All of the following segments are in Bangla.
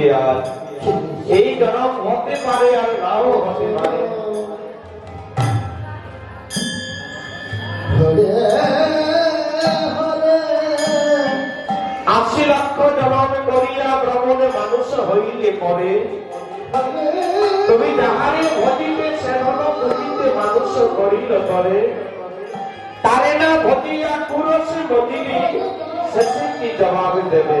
হইবে আর এই জনম হতে পারে আর নাও হতে পারে। আশি লক্ষ জনম করিয়া ভ্রমণে মানুষ হইলে পরে। তুমি যাহারে ভজিবে সেবন করিতে মানুষ করিল করে তারে না ভজিয়া কুরসে ভজিবি শেষে কি জবাব দেবে।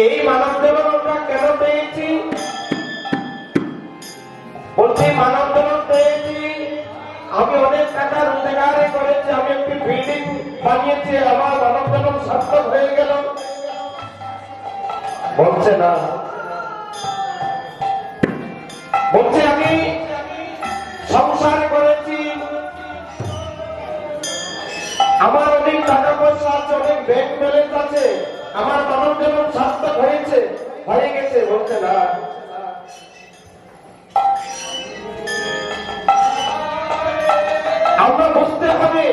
এই মানব জীবন আমরা কেন পেয়েছি? বলছি, মানব জীবন পেয়েছি। আমি অনেক টাকা রোজগারে করেছি, আমি একটি বিল্ডিং বানিয়েছি, আমার মানব জীবন সার্থক হয়ে গেল। বলছে না। বলছে, আমি সংসার করেছি। আমার অনেক টাকা পয়সা আছে, অনেক ব্যাংক ব্যালেন্স আছে। আমার মানব জীবন সার্থক হয়েছে হয়ে গেছে, বলছে না। আমরা বুঝতে হবে,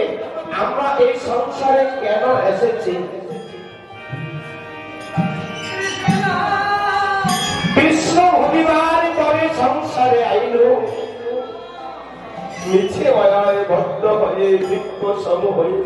আমরা এই সংসারে কেন এসেছি। ভবিবার পরে সংসারে আইল। মায়ায় বদ্ধ হয়ে বৃক্ষ সম হইল।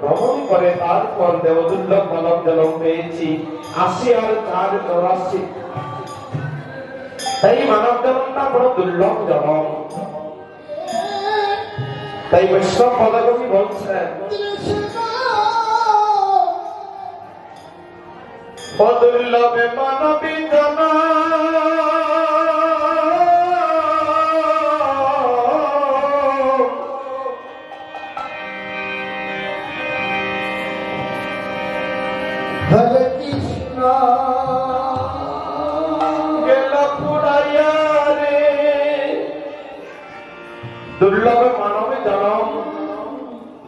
ভ্রমণ করে তারপর দেবদুর্লভ মানব জনম পেয়েছি। আশি আর চার চৌরাশি তাই মানব জনমটা বড় দুর্লভ জনম। তাই বৈষ্ণব পদকবি বলছেন দুর্লভে মানবী জনা দুর্লভ মানবে জনম।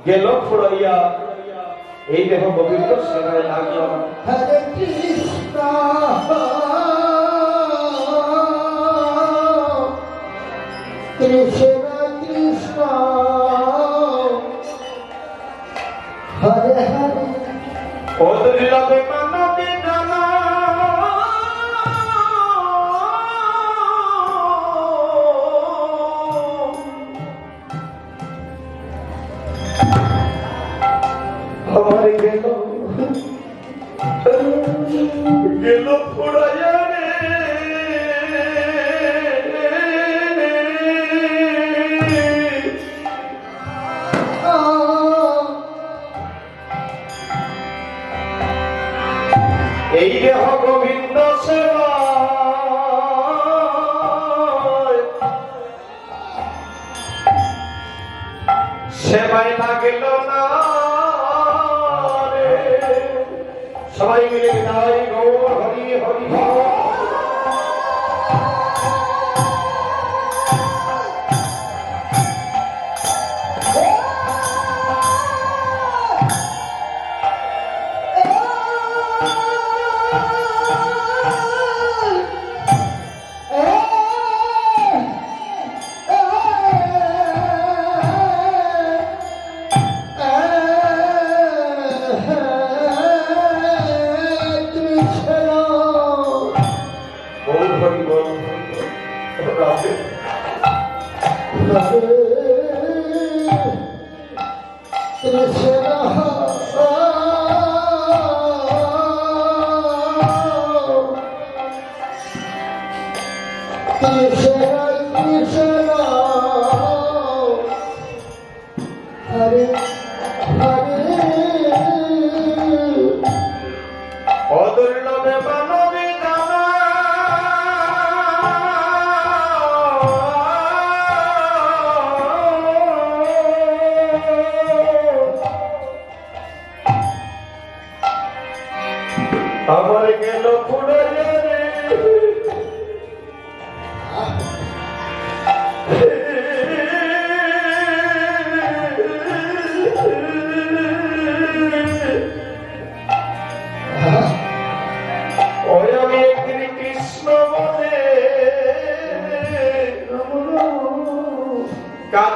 গেল ফুরাইয়া। এই দেহ পবিত্র সেবায় লাগল। হরে কৃষ্ণ। গেল ফোড়ায় हरि हरि गौर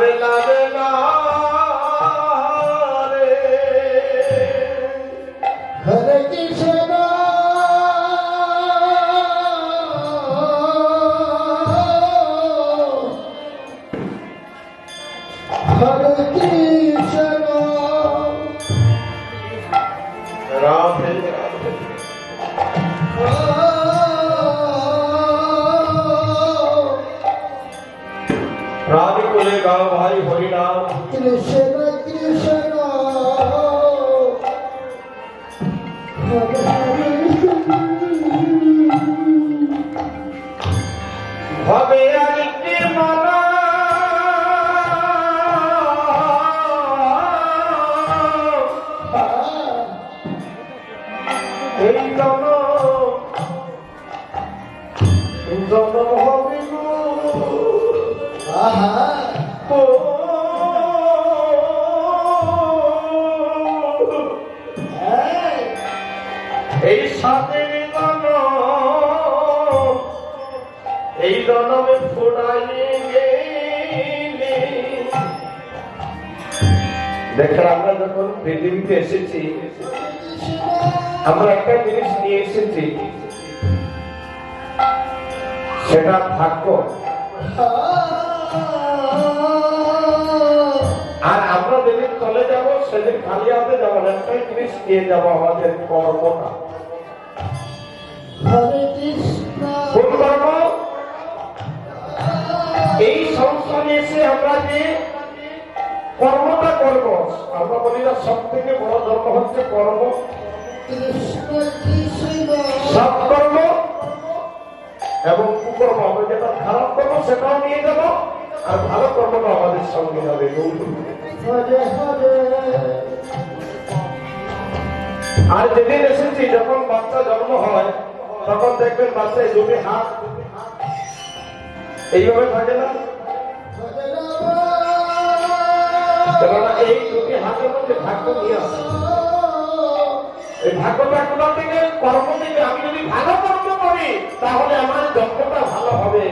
কাঁদে লাদে হরে দেখেন, আমরা যখন পৃথিবীতে এসেছি, আমরা একটা জিনিস নিয়ে এসেছি সেটা ভাগ্য আর আমরা যেদিন চলে যাব, সেদিন খালি হাতে যাব না। একটাই জিনিস নিয়ে যাব আমাদের কর্মটা এই সংসারে এসে আমরা যে কর্মটা করব। আমরা বলি না সব থেকে বড় ধর্ম হচ্ছে কর্ম। কৃষ্ণ কৃষ্ণ কর্ম এবং কুকর্ম। আমরা যেটা খারাপ কর্ম সেটাও নিয়ে যাব, আর ভালো কর্মটা আমাদের সঙ্গে যাবে আর যেদিন এসেছি, যখন বাচ্চা জন্ম হয়, তখন দেখবেন বাচ্চায় দুটি হাত। এইভাবে থাকে না? কেননা এই দুটি হাতের মধ্যে ভাগ্য নিয়ে আসে এই থেকে, কর্ম আমি যদি ভালো কর্ম করি, তাহলে আমার যজ্ঞটা ভালো হবে।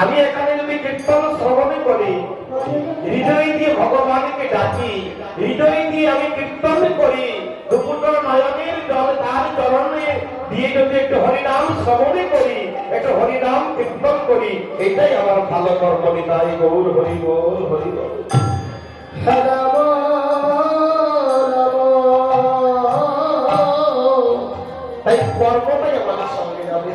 আমি এখানে যদি কীর্তন শ্রবণে করি, হৃদয় দিয়ে ভগবানকে ডাকি, হৃদয় দিয়ে আমি কীর্তন করি দুপুর নয়নের জল তার চরণে দিয়ে যদি একটু হরিনাম শ্রবণে করি একটু হরিনাম কীর্তন করি এটাই আমার ভালো কর্ম নিতাই গৌর হরি বল হরি বল। তাই কর্মটাই আমার সঙ্গে যাবে।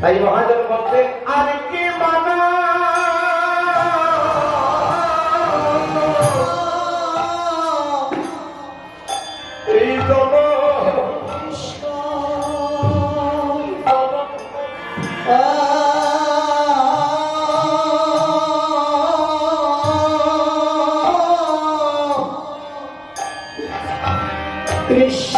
তাই মহাজ কৃষ্ণ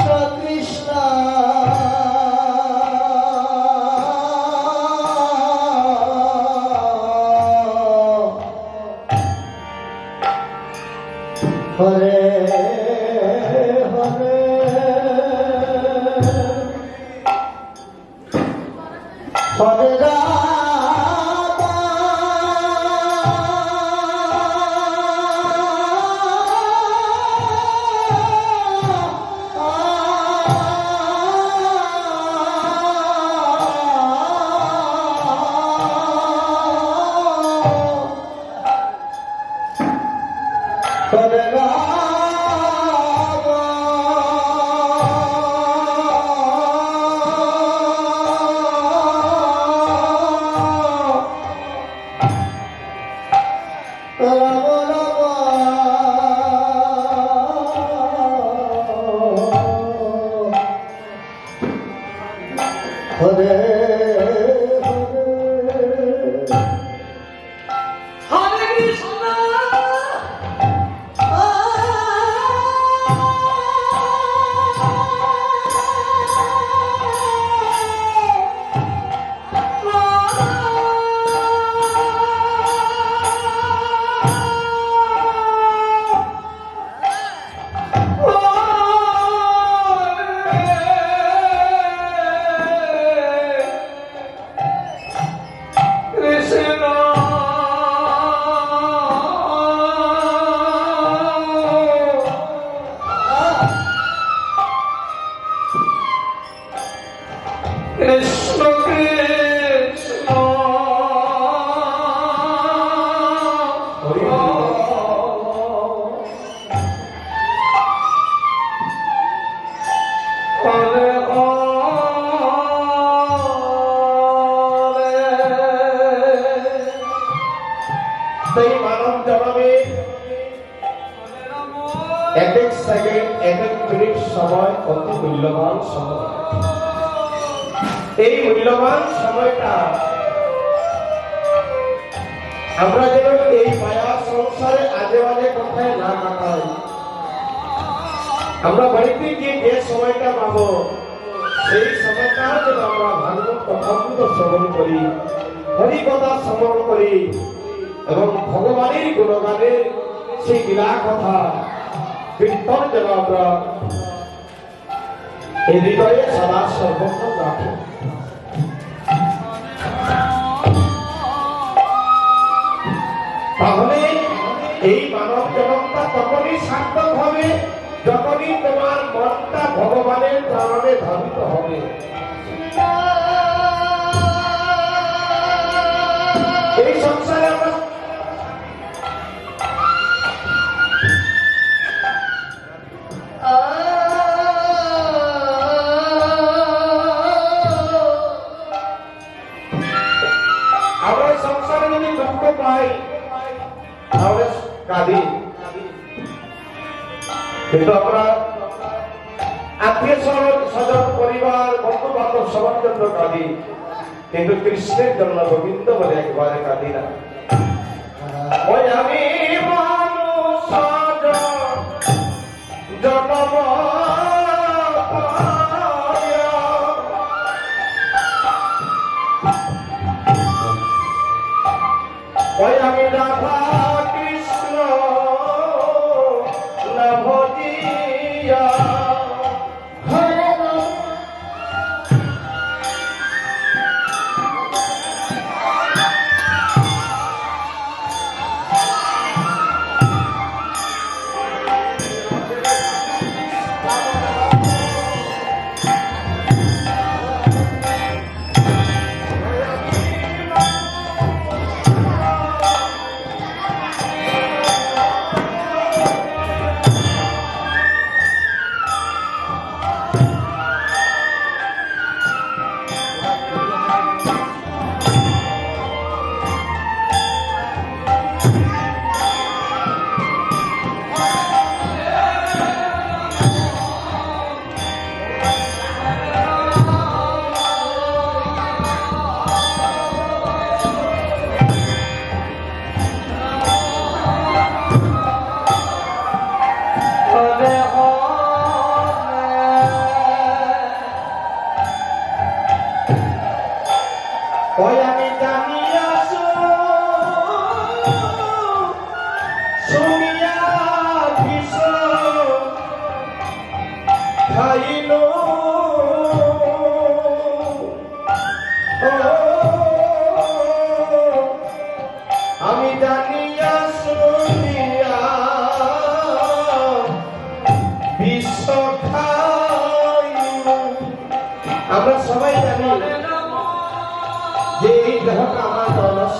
মূল্যবান সময়। এই মূল্যবান সময়টা আমরা যেন এই মায়া সংসারে আজে বাজে কথায় না কাটাই। আমরা বাড়িতে গিয়ে যে সময়টা পাবো, সেই সময়টা যেন আমরা ভাগবত কথামৃত শ্রবণ করি হরি কথা শ্রবণ করি এবং ভগবানের গুণগানের সেই লীলা কথা কীর্তন যেন আমরা এই হৃদয়ে সদা সর্বত্র রাখি তাহলে এই মানব জগৎটা তখনই সার্থক হবে, যখনই তোমার মনটা ভগবানের প্রাণে ধাবিত হবে। সংসারে যদি দুঃখ পাই। তাহলে কাঁদি। কিন্তু আমরা আত্মীয় স্বজন পরিবার বন্ধু বান্ধব সবার জন্য কাঁদি। কিন্তু কৃষ্ণের জন্য গোবিন্দ বলে একবারে কাঁদি না। আমি মানুষ জন্ম ওই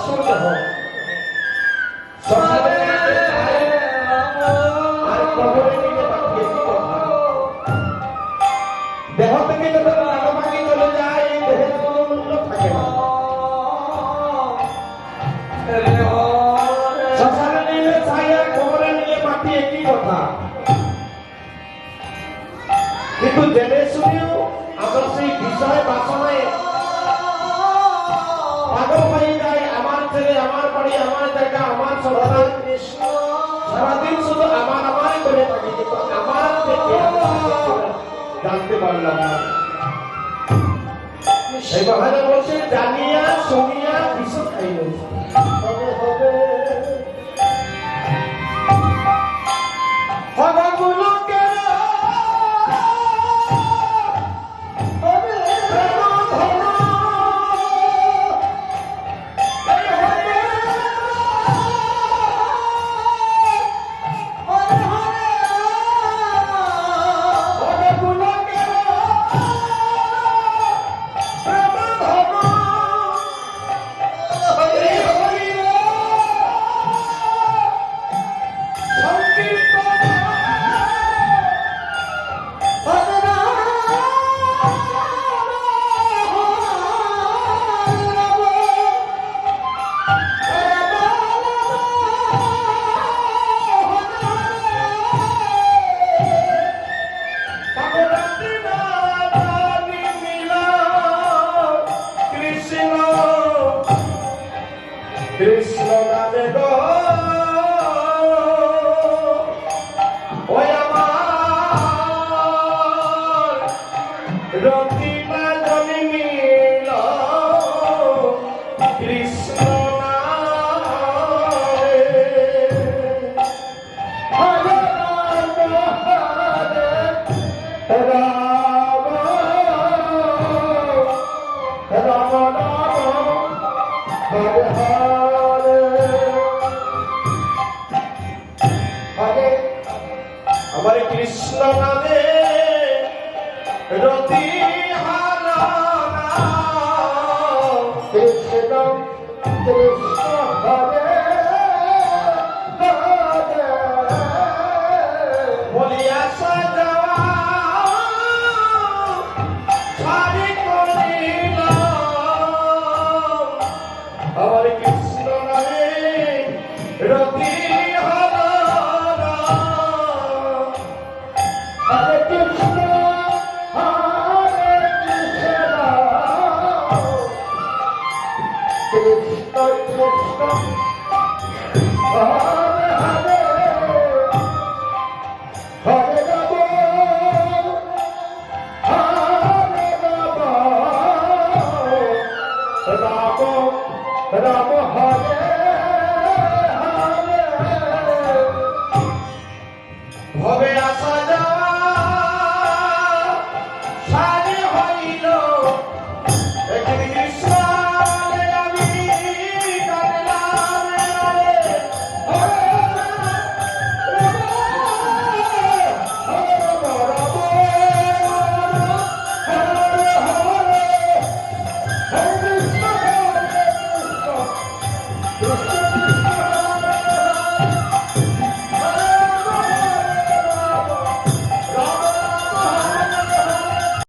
choro de derrota. ছেলে আমার বাড়ি, আমার জায়গা আমার সমাধান সারাদিন শুধু আমার আমারই করে থাকে আমার জানতে পারলাম না। সেই বাহানা বলছে, জানিয়া শুনিয়া কিছু খাই রয়েছে राम राम हरे